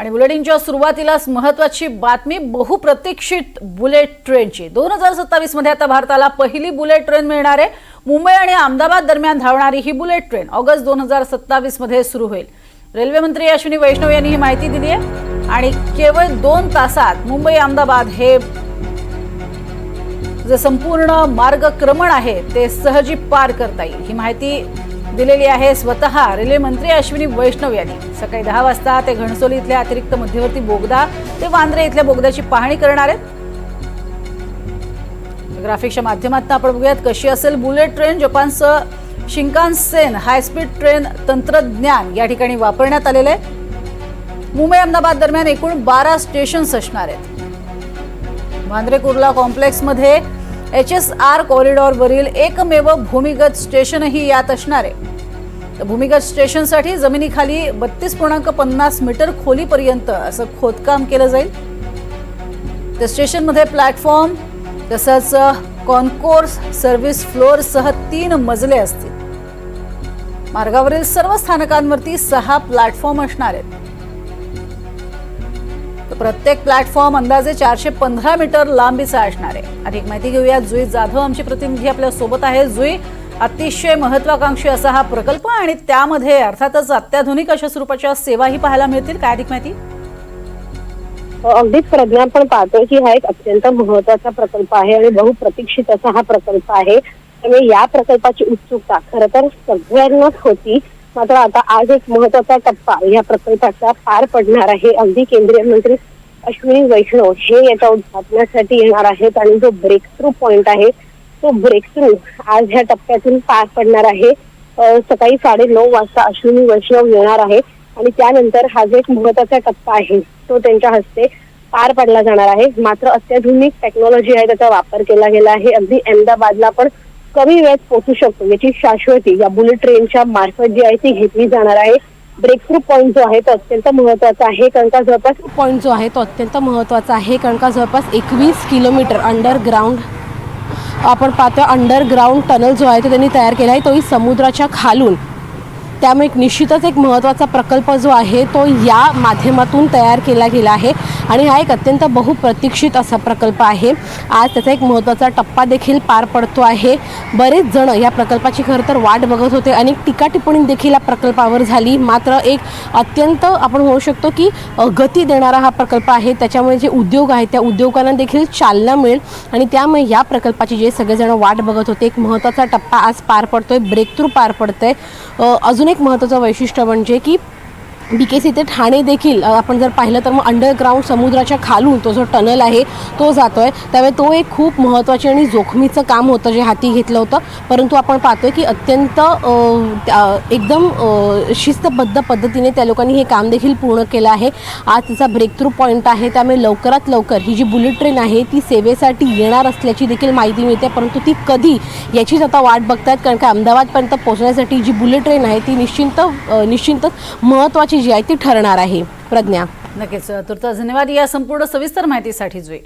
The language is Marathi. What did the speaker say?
आणि बुलेटिनच्या सुरुवातीलाच महत्वाची बातमी बहुप्रतीक्षित बुलेट ट्रेनची. दोन हजार सत्तावीसमध्ये आता भारताला पहिली बुलेट ट्रेन मिळणार आहे. मुंबई आणि अहमदाबाद दरम्यान धावणारी ही बुलेट ट्रेन ऑगस्ट दोन हजार सत्तावीसमध्ये सुरू होईल. रेल्वे मंत्री अश्विनी वैष्णव यांनी ही माहिती दिली आहे. आणि केवळ दोन तासात मुंबई अहमदाबाद हे जे संपूर्ण मार्गक्रमण आहे ते सहजी पार करता येईल. ही माहिती दिलेली आहे स्वतः. रेल्वे मंत्री अश्विनी वैष्णव यांनी. सकाळी दहा वाजता ते घणसोली इथल्या अतिरिक्त मध्यवर्ती बोगदा ते वांद्रे इथल्या बोगद्याची पाहणी करणार आहेत. ग्राफिक्सच्या माध्यमातून आपण बघूयात कशी असेल बुलेट ट्रेन जपानचं शिंकानसेन हायस्पीड ट्रेन तंत्रज्ञान या ठिकाणी वापरण्यात आलेलं आहे. मुंबई अहमदाबाद दरम्यान एकूण बारा स्टेशन्स असणार आहेत. वांद्रे कुर्ला कॉम्प्लेक्समध्ये एच एस आर कॉरिडॉरवरील एकमेव भूमिगत स्टेशनही यात असणार आहे. भूमिगत स्टेशनसाठी जमिनीखाली बत्तीस पूर्णांक पन्नास मीटर खोलीपर्यंत असं खोदकाम केलं जाईल. त्या स्टेशनमध्ये प्लॅटफॉर्म तसंच कॉन्कोर्स सर्व्हिस फ्लोअरसह तीन मजले असतील. मार्गावरील सर्व स्थानकांवरती सहा प्लॅटफॉर्म असणार आहेत. प्रत्येक प्लॅटफॉर्म अंदाजे चारशे पंधरा मीटर लांबीचा असणार आहे. अधिक माहिती घेऊया जुई जाधव आमची प्रतिनिधी आपल्यासोबत आहे जुई अतिशय महत्वाकांक्षी असा हा प्रकल्प आणि त्यामध्ये अर्थातच अत्याधुनिक अशा स्वरूपाच्या सेवाही पाहायला मिळतील. काय अधिक माहिती? अगदीच प्रज्ञा आपण पाहतोय की हा एक अत्यंत महत्त्वाचा प्रकल्प आहे आणि बहुप्रतीक्षित असा हा प्रकल्प आहे. त्यामुळे या प्रकल्पाची उत्सुकता खर तर सगळ्यांनाच होती. मात्र आता आज एक महत्त्वाचा टप्पा या प्रकल्पाचा पार पडणार आहे. अगदी केंद्रीय मंत्री अश्विनी वैष्णव हे याच्या उद्घाटनासाठी येणार आहेत आणि जो ब्रेक थ्रू पॉइंट आहे तो ब्रेक थ्रू आज ह्या टप्प्यातून पार पडणार आहे. सकाळी साडे नऊ वाजता अश्विनी वैष्णव येणार आहे आणि त्यानंतर हा जो एक महत्त्वाचा टप्पा आहे तो त्यांच्या हस्ते पार पडला जाणार आहे. मात्र अत्याधुनिक टेक्नॉलॉजी आहे त्याचा वापर केला गेला आहे. अगदी अहमदाबादला पण कमी वेळेत पोहोचू शकतो याची शाश्वती या बुलेट ट्रेनच्या मार्फत जी आहे ती घेतली जाणार आहे. ब्रेक थ्रू पॉईंट जो आहे तो अत्यंत महत्त्वाचा आहे कारण का जवळपास पॉईंट जो आहे तो अत्यंत महत्त्वाचा आहे कारण का जवळपास एकवीस किलोमीटर अंडरग्राऊंड आपण पाहतो अंडरग्राऊंड टनल जो आहे तो त्यांनी तयार केला आहे तोही समुद्राच्या खालून. त्यामुळे एक निश्चितच एक महत्त्वाचा प्रकल्प जो आहे तो या माध्यमातून तयार केला गेला आहे आणि हा एक अत्यंत बहुप्रतीक्षित असा प्रकल्प आहे. आज त्याचा एक महत्त्वाचा टप्पा देखील पार पडतो आहे. बरेच जण या प्रकल्पाची खरं तर वाट बघत होते अनेक टीका टिप्पणी देखील या प्रकल्पावर झाली. मात्र एक अत्यंत आपण म्हणू शकतो की गती देणारा हा प्रकल्प आहे. त्याच्यामुळे जे उद्योग आहेत त्या उद्योगांना देखील चालना मिळेल आणि त्यामुळे या प्रकल्पाची जे सगळेजण वाट बघत होते एक महत्त्वाचा टप्पा आज पार पडतोय. ब्रेक थ्रू पार पडतोय. आहे अजून एक महत्त्वाचं वैशिष्ट्य म्हणजे की बी के सी ते ठाणे देखील आपण जर पाहिलं तर मग अंडरग्राऊंड समुद्राच्या खालून तो जो टनल आहे तो जातो आहे त्यामुळे तो एक खूप महत्त्वाचे आणि जोखमीचं काम होतं जे हाती घेतलं होतं. परंतु आपण पाहतोय की अत्यंत त्या- एकदम शिस्तबद्ध पद्धतीने त्या लोकांनी हे काम देखील पूर्ण केलं आहे. आज तिचा ब्रेक थ्रू पॉईंट आहे. त्यामुळे लवकरात लवकर ही जी बुलेट ट्रेन आहे ती सेवेसाठी येणार असल्याची देखील माहिती मिळते. परंतु ती कधी याचीच आता वाट बघतायत. कारण का अहमदाबादपर्यंत पोहोचण्यासाठी जी बुलेट ट्रेन आहे ती निश्चिंत निश्चिंतच महत्त्वाची जी आहे ती ठरणार आहे. प्रज्ञा. नक्कीच तुर्त धन्यवाद या संपूर्ण सविस्तर माहितीसाठी जुई.